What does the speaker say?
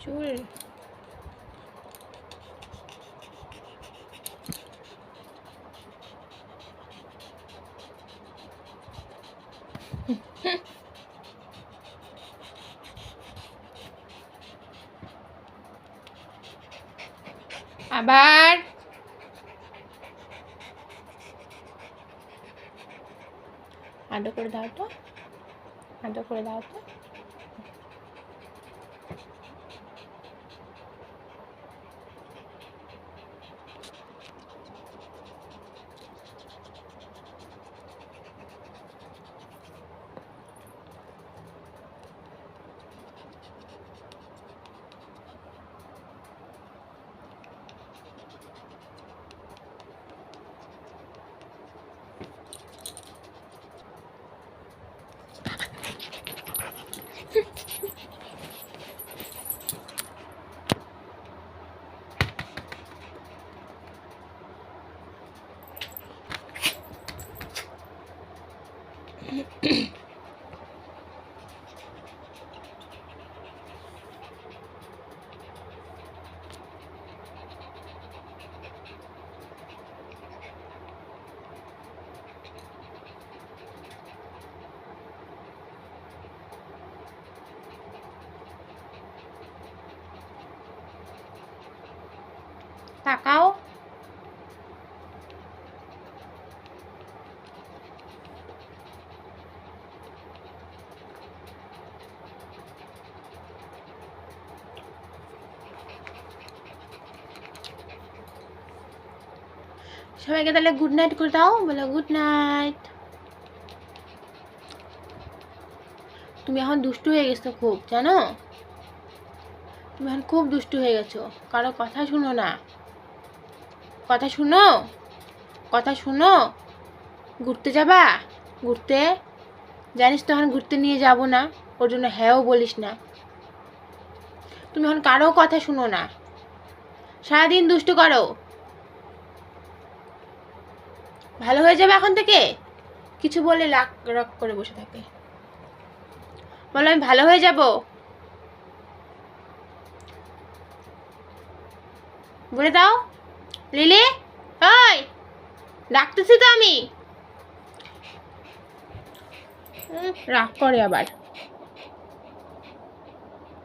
চুল। আবার। আদো করে দাও তো। আদো করে দাও তো। tạc câu সবাইকে তাহলে গুড নাইট করে দাও, বলো গুড নাইট তুমি এখন দুষ্টু হয়ে গেছো খুব, জানো? তুমি এখন খুব দুষ্টু হয়ে গেছো, কারও কথা শুনো না। কথা শুনো কথা শুনো। ঘুরতে যাবা? ঘুরতে? জানিস তো এখন ঘুরতে নিয়ে যাব না, ওর জন্য হ্যাঁও বলিস না। তুমি এখন কারও কথা শুনো না। সারাদিন দুষ্টু করো। ভালো হয়ে যাবে এখন থেকে? কিছু বলে লাক রক করে বসে থাকে। বলো, আমি ভালো হয়ে যাব? বলে দাও। লিলি? ওই, ডাকতেছি তো আমি। রাগ করে আবার।